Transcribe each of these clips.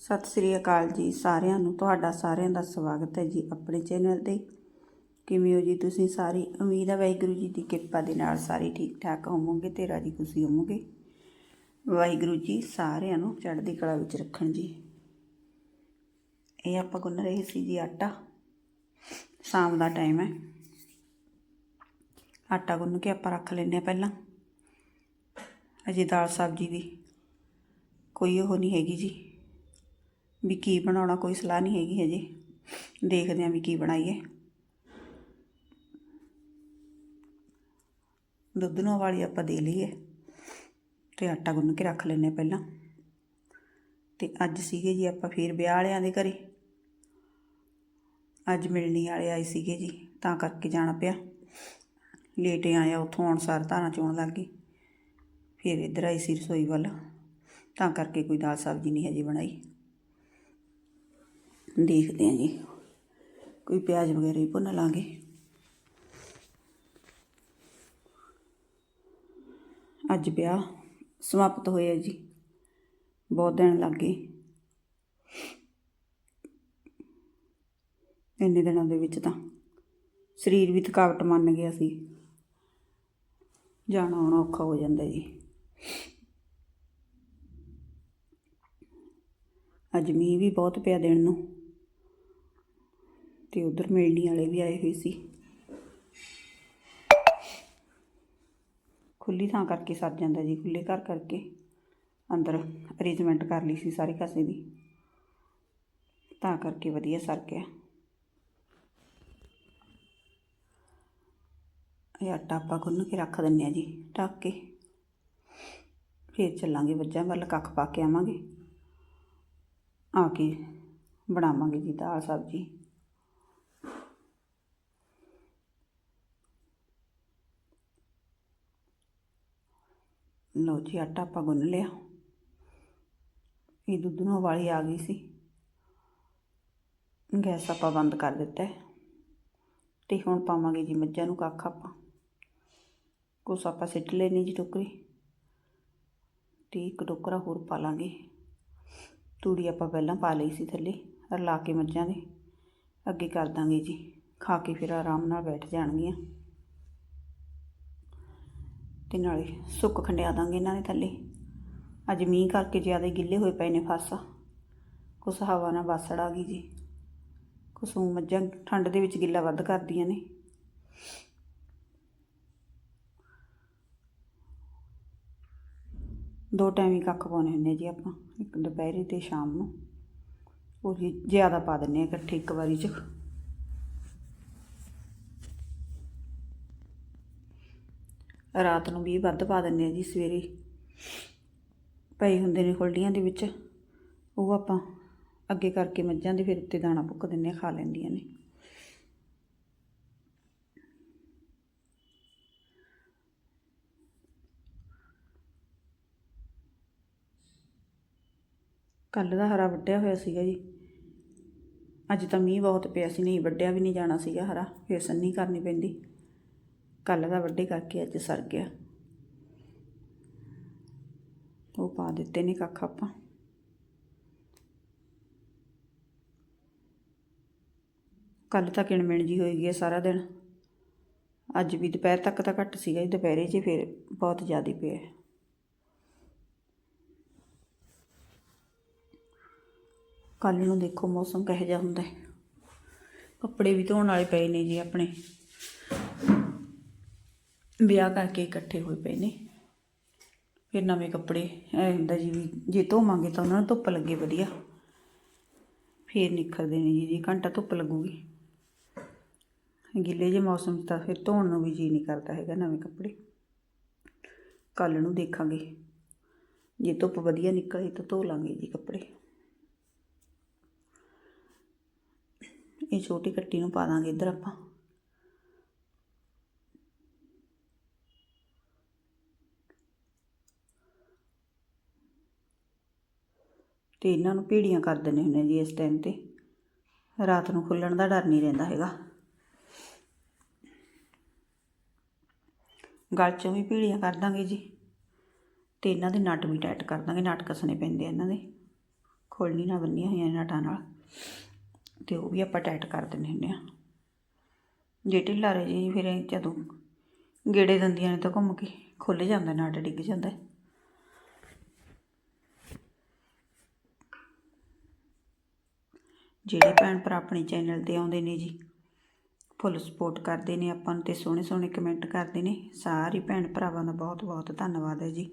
ਸਤਿ ਸ੍ਰੀ ਅਕਾਲ ਜੀ ਸਾਰਿਆਂ ਨੂੰ, ਤੁਹਾਡਾ ਸਾਰਿਆਂ ਦਾ ਸਵਾਗਤ ਹੈ ਜੀ ਆਪਣੇ ਚੈਨਲ ਤੇ। ਕਿਵੇਂ ਹੋ ਜੀ ਤੁਸੀਂ ਸਾਰੀ? ਉਮੀਦ ਹੈ ਵਾਹਿਗੁਰੂ ਜੀ ਦੀ ਕਿਰਪਾ ਦੇ ਨਾਲ ਸਾਰੇ ਠੀਕ ਠਾਕ ਹੋਵੋਗੇ ਤੇ ਰਾਜੀ ਖੁਸ਼ੀ ਹੋਵੋਗੇ। ਵਾਹਿਗੁਰੂ ਜੀ ਸਾਰਿਆਂ ਨੂੰ ਚੜ੍ਹਦੀ ਕਲਾ ਵਿੱਚ ਰੱਖਣ ਜੀ। ਇਹ ਆਪਾਂ ਗੁੰਨ ਰਹੇ ਸੀ ਜੀ ਆਟਾ। ਸ਼ਾਮ ਦਾ ਟਾਈਮ ਹੈ। ਆਟਾ ਗੁੰਨ ਕੇ ਆਪਾਂ ਰੱਖ ਲੈਂਦੇ ਹਾਂ ਪਹਿਲਾਂ। ਅਜੇ ਦਾਲ ਸਬਜ਼ੀ ਦੀ ਕੋਈ ਉਹ ਨਹੀਂ ਹੈਗੀ ਜੀ। ਵੀ ਕੀ ਬਣਾਉਣਾ, ਕੋਈ ਸਲਾਹ ਨਹੀਂ ਹੈਗੀ ਹਜੇ। ਦੇਖਦੇ ਆਂ ਵੀ ਕੀ ਬਣਾਈਏ। ਦੁੱਧ ਨੂੰ ਵਾਲੀ ਆਪਾਂ ਦੇ ਲਈਏ ਤੇ ਆਟਾ ਗੁੰਨ ਕੇ ਰੱਖ ਲੈਨੇ ਪਹਿਲਾਂ। ਤੇ ਅੱਜ ਸੀਗੇ ਜੀ ਆਪਾਂ ਫੇਰ ਵਿਆਹ ਵਾਲਿਆਂ ਦੇ ਘਰੇ। ਅੱਜ ਮਿਲਣੀ ਵਾਲੇ ਆਏ ਸੀਗੇ ਜੀ, ਤਾਂ ਕਰਕੇ ਜਾਣਾ ਪਿਆ। ਲੇਟ ਆਇਆ ਉੱਥੋਂ ਆਉਣ ਸਾਰ ਧਾਰਾਂ ਚੋਣ ਲੱਗ ਗਈ ਫਿਰ ਇੱਧਰ ਆਈ ਸੀ ਰਸੋਈ ਵੱਲ, ਤਾਂ ਕਰਕੇ ਕੋਈ ਦਾਲ ਸਬਜ਼ੀ ਨਹੀਂ ਹਜੇ ਬਣਾਈ। ਦੇਖਦੇ ਹਾਂ ਜੀ। ਕੋਈ ਪਿਆਜ਼ ਵਗੈਰਾ ਹੀ ਭੁੰਨ ਲਾਂਗੇ। ਅੱਜ ਵਿਆਹ ਸਮਾਪਤ ਹੋਇਆ ਜੀ। ਬਹੁਤ ਦਿਨ ਲੱਗ ਗਏ। ਇੰਨੇ ਦਿਨਾਂ ਦੇ ਵਿੱਚ ਤਾਂ ਸਰੀਰ ਵੀ ਥਕਾਵਟ ਮੰਨ ਗਿਆ ਸੀ। ਜਾਣਾ ਆਉਣਾ ਔਖਾ ਹੋ ਜਾਂਦਾ ਜੀ। ਅੱਜ ਮੀਂਹ ਵੀ ਬਹੁਤ ਪਿਆ ਦਿਨ ਨੂੰ। ਤੇ ਉਧਰ ਮਿਲਣੀ ਵਾਲੇ ਵੀ ਆਏ ਹੋਏ ਸੀ। ਖੁੱਲੀ ਥਾਂ ਕਰਕੇ ਸਰ ਜਾਂਦਾ ਜੀ, ਖੁੱਲੇ ਘਰ ਕਰਕੇ। ਅੰਦਰ ਅਰੇਂਜਮੈਂਟ ਕਰ ਲਈ ਸੀ ਸਾਰੇ ਕਾਸੇ ਦੀ। ਤਾਂ ਕਰਕੇ ਵਧੀਆ ਸਰ ਗਿਆ ਇਹ ਆਟਾ ਆਪਾਂ ਗੁੰਨ ਕੇ ਰੱਖ ਦਿੰਨੇ ਆ ਜੀ, ਢੱਕ ਕੇ। ਫਿਰ ਚੱਲਾਂਗੇ ਵੱਜਾਂ ਵੱਲ, ਕੱਖ ਪਾ ਕੇ ਆਵਾਂਗੇ। ਆ ਕੇ ਬਣਾਵਾਂਗੇ ਜੀ ਦਾਲ ਸਬਜ਼ੀ। ਲਓ ਜੀ, ਆਟਾ ਆਪਾਂ ਗੁੰਨ ਲਿਆ। ਇਹ ਦੁੱਧ ਨੂੰ ਵਾਲੀ ਆ ਗਈ ਸੀ। ਗੈਸ ਆਪਾਂ ਬੰਦ ਕਰ ਦਿੱਤਾ ਹੈ। ਤੇ ਹੁਣ ਪਾਵਾਂਗੇ ਜੀ ਮੱਝਾਂ ਨੂੰ ਕੱਖ ਆਪਾਂ। ਕੁਛ ਆਪਾਂ ਸਿੱਟ ਲੈਣੀ ਜੀ ਟੋਕਰੀ। ਤੇ ਇੱਕ ਟੋਕਰਾ ਹੋਰ ਪਾ ਲਾਂਗੇ। ਤੂੜੀ ਆਪਾਂ ਪਹਿਲਾਂ ਪਾ ਲਈ ਸੀ ਥੱਲੇ ਰਲਾ ਕੇ ਮੱਝਾਂ ਦੇ। ਅੱਗੇ ਕਰ ਦਾਂਗੇ ਜੀ। ਖਾ ਕੇ ਫਿਰ ਆਰਾਮ ਨਾਲ ਬੈਠ ਜਾਣਗੀਆਂ। ਤੇ ਨਾਲੇ ਸੁੱਕ ਖੰਡਿਆ ਦਾਂਗੇ ਇਹਨਾਂ ਦੇ ਥੱਲੇ। ਅੱਜ ਮੀਂਹ ਕਰਕੇ ਜ਼ਿਆਦਾ ਗਿੱਲੇ ਹੋਏ ਪਏ ਨੇ ਫਸ। ਕੁਛ ਹਵਾ ਨਾਲ ਵਾਸੜ ਆ ਗਈ ਜੀ। ਕੁਛ ਮੱਝਾਂ ਠੰਡ ਦੇ ਵਿੱਚ ਗਿੱਲਾ ਵੱਧ ਕਰਦੀਆਂ ਨੇ। ਦੋ ਟਾਈਮ ਹੀ ਕੱਖ ਪਾਉਣੇ ਹੁੰਦੇ ਜੀ ਆਪਾਂ, ਇੱਕ ਦੁਪਹਿਰੇ ਤੇ ਸ਼ਾਮ ਨੂੰ। ਉਹ ਜੀ ਜ਼ਿਆਦਾ ਪਾ ਦਿੰਨੇ ਆ ਇਕੱਠੇ ਇੱਕ ਵਾਰੀ ਚ। ਰਾਤ ਨੂੰ ਵੀ ਵੱਧ ਪਾ ਦਿੰਦੇ ਆ ਜੀ ਸਵੇਰੇ। ਪਏ ਹੁੰਦੇ ਨੇ ਖੁੱਲ੍ਹੀਆਂ ਦੇ ਵਿੱਚ, ਉਹ ਆਪਾਂ ਅੱਗੇ ਕਰਕੇ ਮੱਝਾਂ ਦੇ ਫਿਰ ਉੱਤੇ ਦਾਣਾ ਪੁੱਕ ਦਿੰਨੇ ਆ ਖਾ ਲੈਂਦੀਆਂ ਨੇ। ਕੱਲ ਦਾ ਹਰਾ ਵੱਢਿਆ ਹੋਇਆ ਸੀਗਾ ਜੀ। ਅੱਜ ਤਾਂ ਮੀਂਹ ਬਹੁਤ ਪਿਆ ਸੀ, ਨਹੀਂ ਵੱਢਿਆ ਵੀ ਨਹੀਂ ਜਾਣਾ ਸੀਗਾ ਹਰਾ, ਫਿਰ ਸੰਨੀ ਕਰਨੀ ਪੈਂਦੀ। ਕੱਲ ਦਾ ਵੱਡੇ ਕਰਕੇ ਅੱਜ ਸਰ ਗਿਆ। ਉਹ ਪਾ ਦਿੱਤੇ ਨੇ ਕੱਖ ਆਪਾਂ। ਕੱਲ ਤਾਂ ਕਿਣਮਿਣ ਜੀ ਹੋਈ ਗਈ ਹੈ ਸਾਰਾ ਦਿਨ। ਅੱਜ ਵੀ ਦੁਪਹਿਰ ਤੱਕ ਤਾਂ ਘੱਟ ਸੀਗਾ, ਜੀ ਦੁਪਹਿਰੇ 'ਚ ਫਿਰ ਬਹੁਤ ਜ਼ਿਆਦਾ ਪਿਆ। ਹੈ। ਕੱਲ ਨੂੰ ਦੇਖੋ ਮੌਸਮ ਕਿਹੋ ਜਿਹਾ ਹੁੰਦਾ ਹੈ। ਕੱਪੜੇ ਵੀ ਧੋਣ ਵਾਲੇ ਪਏ ਨੇ ਜੀ ਆਪਣੇ। ਵਿਆਹ ਕਰਕੇ ਇਕੱਠੇ ਹੋਏ ਪਏ ਨੇ। ਫਿਰ ਨਵੇਂ ਕੱਪੜੇ ਐ ਹੁੰਦਾ ਜੀ ਵੀ ਜੇ ਧੋਵਾਂਗੇ ਤਾਂ ਉਹਨਾਂ ਨੂੰ ਧੁੱਪ ਲੱਗੇ ਵਧੀਆ। ਫਿਰ ਨਿਖਰਦੇ ਨੇ ਜੀ ਜੀ ਘੰਟਾ ਧੁੱਪ ਲੱਗੂਗੀ। ਗਿੱਲੇ ਜਿਹੇ ਮੌਸਮ 'ਚ ਤਾਂ ਫਿਰ ਧੋਣ ਨੂੰ ਵੀ ਜੀ ਨਹੀਂ ਕਰਦਾ ਹੈਗਾ ਨਵੇਂ ਕੱਪੜੇ। ਕੱਲ ਨੂੰ ਦੇਖਾਂਗੇ। ਜੇ ਧੁੱਪ ਵਧੀਆ ਨਿਕਲੀ ਤਾਂ ਧੋ ਲਾਂਗੇ ਜੀ ਕੱਪੜੇ। ਇਹ ਛੋਟੀ ਕੱਟੀ ਨੂੰ ਪਾ ਦਾਂਗੇ ਇੱਧਰ ਆਪਾਂ। ਅਤੇ ਇਹਨਾਂ ਨੂੰ ਭੀੜੀਆਂ ਕਰ ਦਿੰਦੇ ਹੁੰਦੇ ਜੀ ਇਸ ਟਾਈਮ ਤੇ। ਰਾਤ ਨੂੰ ਖੁੱਲ੍ਹਣ ਦਾ ਡਰ ਨਹੀਂ ਰਹਿੰਦਾ ਹੈਗਾ। ਗਲ 'ਚੋਂ ਵੀ ਭੀੜੀਆਂ ਕਰ ਦਾਂਗੇ ਜੀ। ਅਤੇ ਇਹਨਾਂ ਦੇ ਨਟ ਵੀ ਟਾਈਟ ਕਰ ਦਾਂਗੇ, ਨਟ ਕੱਸਣੇ ਪੈਂਦੇ ਆ ਇਹਨਾਂ ਦੇ। ਖੋਲਣੀ ਨਾਲ ਬੰਨੀਆਂ ਹੋਈਆਂ ਨਾਟਾਂ ਨਾਲ। ਅਤੇ ਉਹ ਵੀ ਆਪਾਂ ਟਾਈਟ ਕਰ ਦਿੰਦੇ ਹੁੰਦੇ ਆ। ਜੇ ਢਿੱਲਾ ਰਹੇ ਜੀ ਫਿਰ ਜਦੋਂ ਗੇੜੇ ਦੰਦੀਆਂ ਨੇ ਤਾਂ ਘੁੰਮ ਕੇ ਖੁੱਲ੍ਹ ਜਾਂਦਾ, ਨਾਟ ਡਿੱਗ ਜਾਂਦਾ। ਜਿਹੜੇ ਭੈਣ ਭਰਾ ਆਪਣੇ ਚੈਨਲ ਤੇ ਆਉਂਦੇ ਨੇ ਜੀ ਫੁੱਲ ਸਪੋਰਟ ਕਰਦੇ ਨੇ ਆਪਾਂ ਨੂੰ ਤੇ ਸੋਹਣੇ ਸੋਹਣੇ ਕਮੈਂਟ ਕਰਦੇ ਨੇ, ਸਾਰੇ ਭੈਣ ਭਰਾਵਾਂ ਦਾ ਬਹੁਤ ਬਹੁਤ ਧੰਨਵਾਦ ਹੈ ਜੀ।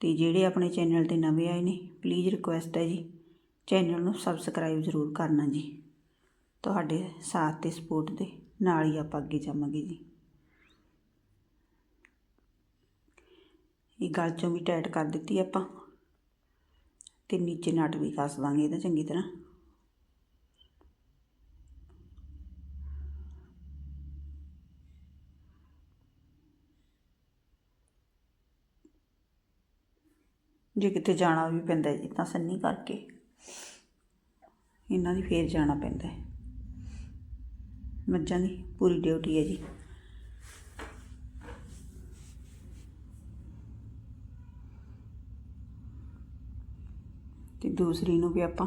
ਤੇ ਜਿਹੜੇ ਆਪਣੇ ਚੈਨਲ ਤੇ ਨਵੇਂ ਆਏ ਨੇ ਪਲੀਜ਼ ਰਿਕੁਐਸਟ ਹੈ ਜੀ, ਚੈਨਲ ਨੂੰ ਸਬਸਕ੍ਰਾਈਬ ਜ਼ਰੂਰ ਕਰਨਾ ਜੀ, ਤੁਹਾਡੇ ਸਾਥ ਤੇ ਸਪੋਰਟ ਦੇ ਨਾਲ ਹੀ ਆਪਾਂ ਅੱਗੇ ਜਾਵਾਂਗੇ ਜੀ। ਇਹ ਗਲ ਚੋਂ ਵੀ ਟਾਈਟ ਕਰ ਦਿੱਤੀ ਆਪਾਂ, ਤੇ ਨੀਚੇ ਨਟ ਵੀ ਕੱਸ ਦਾਂਗੇ ਇਹਦਾ ਚੰਗੀ ਤਰ੍ਹਾਂ। ਜੇ ਕਿਤੇ ਜਾਣਾ ਵੀ ਪੈਂਦਾ ਜੀ, ਤਾਂ ਸੰਨੀ ਕਰਕੇ ਇਹਨਾਂ ਦੀ ਫੇਰ ਜਾਣਾ ਪੈਂਦਾ ਮੱਝਾਂ ਦੀ ਪੂਰੀ ਡਿਊਟੀ ਹੈ ਜੀ। ਤੇ ਦੂਸਰੀ ਨੂੰ ਵੀ ਆਪਾਂ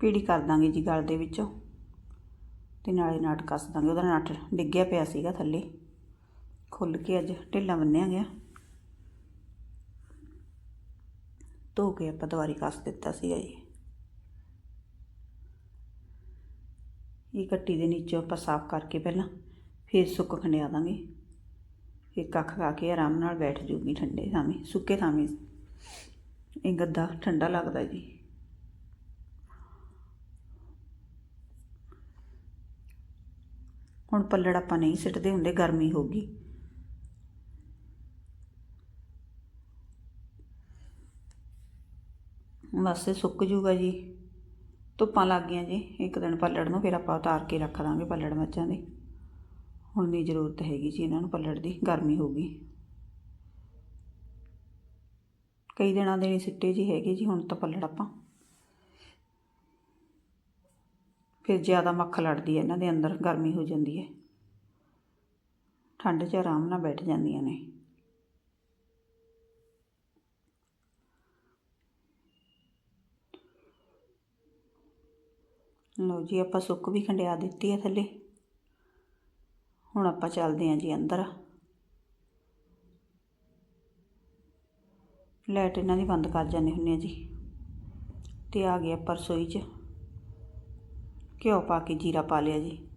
ਪੀੜੀ ਕਰ ਦਾਂਗੇ ਜੀ ਗਲ ਦੇ ਵਿੱਚੋਂ ਤੇ ਨਾਲੇ ਨਾਟ ਕੱਸ ਦਾਂਗੇ। ਉਹਦਾ ਨਟ ਡਿੱਗਿਆ ਪਿਆ ਸੀਗਾ ਥੱਲੇ। ਖੁੱਲ ਕੇ ਅੱਜ ਢਿੱਲਾ ਬੰਨਿਆ ਗਿਆ। ਧੋ ਕੇ ਆਪਾਂ ਦੁਬਾਰੀ ਕੱਸ ਦਿੱਤਾ ਸੀਗਾ ਜੀ। ਇਹ ਕੱਟੀ ਦੇ ਨੀਚੋਂ ਆਪਾਂ ਸਾਫ਼ ਕਰਕੇ ਪਹਿਲਾਂ ਫਿਰ ਸੁੱਕ ਖੰਡਿਆ ਦਾਂਗੇ। ਫਿਰ ਕੱਖ ਖਾ ਕੇ ਆਰਾਮ ਨਾਲ ਬੈਠ ਜੂਗੀ ਠੰਡੇ ਥਾਵੇਂ, ਸੁੱਕੇ ਥਾਵੇਂ। ਇਹ ਗੱਦਾ ਠੰਡਾ ਲੱਗਦਾ ਜੀ। ਹੁਣ ਪੱਲੜ ਆਪਾਂ ਨਹੀਂ ਸਿੱਟਦੇ ਹੁੰਦੇ, ਗਰਮੀ ਹੋਗੀ ਬਸ ਇਹ ਸੁੱਕ ਜੂਗਾ ਜੀ। ਧੁੱਪਾਂ ਲੱਗ ਗਈਆਂ ਜੀ। ਇੱਕ ਦਿਨ ਪੱਲੜ ਨੂੰ ਫਿਰ ਆਪਾਂ ਉਤਾਰ ਕੇ ਰੱਖ ਦਾਂਗੇ ਪੱਲੜ ਮੱਝਾਂ ਦੇ। ਹੁਣ ਨਹੀਂ ਜ਼ਰੂਰਤ ਹੈਗੀ ਜੀ ਇਹਨਾਂ ਨੂੰ ਪੱਲੜ ਦੀ, ਗਰਮੀ ਹੋਗੀ ਕਈ ਦਿਨਾਂ ਦੇ ਨਹੀਂ ਸਿੱਟੇ ਜੀ ਹੈਗੇ ਜੀ, ਹੁਣ ਤਾਂ ਪੱਲੜ ਆਪਾਂ। ਫਿਰ ਜ਼ਿਆਦਾ ਮੱਖ ਲੜਦੀ ਹੈ ਇਹਨਾਂ ਦੇ ਅੰਦਰ, ਗਰਮੀ ਹੋ ਜਾਂਦੀ ਹੈ। ਠੰਡ 'ਚ ਆਰਾਮ ਨਾਲ ਬੈਠ ਜਾਂਦੀਆਂ ਨੇ। ਲਓ ਜੀ, ਆਪਾਂ ਸੁੱਕ ਵੀ ਖੰਡਿਆ ਦਿੱਤੀ ਹੈ ਥੱਲੇ। ਹੁਣ ਆਪਾਂ ਚੱਲਦੇ ਹਾਂ ਜੀ ਅੰਦਰ। ਲਾਈਟ ਇਹਨਾਂ ਦੀ ਬੰਦ ਕਰ ਜਾਂਦੇ ਹੁੰਦੇ ਆ ਜੀ। ਤੇ ਆ ਗਿਆ ਆਪਾਂ ਰਸੋਈ 'ਚ। ਘਿਓ ਪਾ ਕੇ ਜੀਰਾ ਪਾ ਲਿਆ ਜੀ।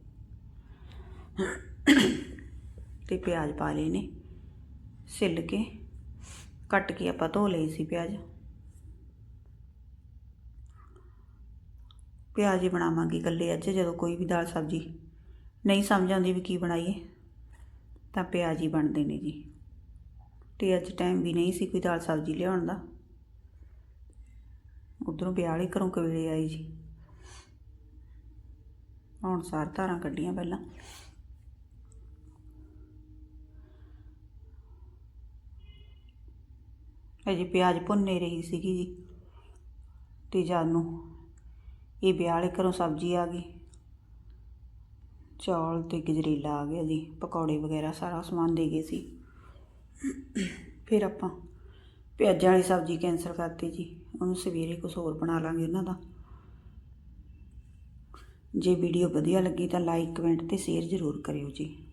ਤੇ ਪਿਆਜ਼ ਪਾ ਲਏ ਨੇ। ਸਿੱਲ ਕੇ ਕੱਟ ਕੇ ਆਪਾਂ ਧੋ ਲਏ ਸੀ ਪਿਆਜ਼। ਪਿਆਜ਼ ਹੀ ਬਣਾਵਾਂਗੇ ਇਕੱਲੇ ਅੱਜ, ਜਦੋਂ ਕੋਈ ਵੀ ਦਾਲ ਸਬਜ਼ੀ ਨਹੀਂ ਸਮਝ ਆਉਂਦੀ ਵੀ ਕੀ ਬਣਾਈਏ, ਤਾਂ ਪਿਆਜ਼ ਹੀ ਬਣਦੇ ਨੇ ਜੀ। ਤੇ ਅੱਜ ਟਾਈਮ ਵੀ ਨਹੀਂ ਸੀ ਕੋਈ ਦਾਲ ਸਬਜ਼ੀ ਲਿਆਉਣ ਦਾ। ਉਧਰੋਂ ਵਿਆਹ ਹੀ ਘਰੋਂ ਕਵੇਲੇ ਆਈ ਜੀ। ਹੁਣ ਸਾਰ ਧਾਰਾਂ ਕੱਢੀਆਂ ਪਹਿਲਾਂ। ਅਜੇ ਪਿਆਜ਼ ਭੁੰਨੇ ਰਹੀ ਸੀਗੀ ਜੀ, ਤੇ ਜਦ ਨੂੰ ਇਹ ਵਿਆਹ ਵਾਲੇ ਘਰੋਂ ਸਬਜ਼ੀ ਆ ਗਈ। ਚੌਲ ਤੇ ਗਜਰੇਲਾ ਆ ਗਿਆ ਜੀ। ਪਕੌੜੇ ਵਗੈਰਾ ਸਾਰਾ ਸਮਾਨ ਦੇ ਗਏ ਸੀ। ਫਿਰ ਆਪਾਂ ਪਿਆਜ਼ਾਂ ਵਾਲੀ ਸਬਜ਼ੀ ਕੈਂਸਲ ਕਰਤੀ ਜੀ। ਉਹਨੂੰ ਸਵੇਰੇ ਕੁਝ ਹੋਰ ਬਣਾ ਲਾਂਗੇ ਉਹਨਾਂ ਦਾ। ਜੇ ਵੀਡੀਓ ਵਧੀਆ ਲੱਗੀ ਤਾਂ ਲਾਈਕ, ਕਮੈਂਟ ਤੇ ਸ਼ੇਅਰ ਜ਼ਰੂਰ ਕਰਿਓ ਜੀ।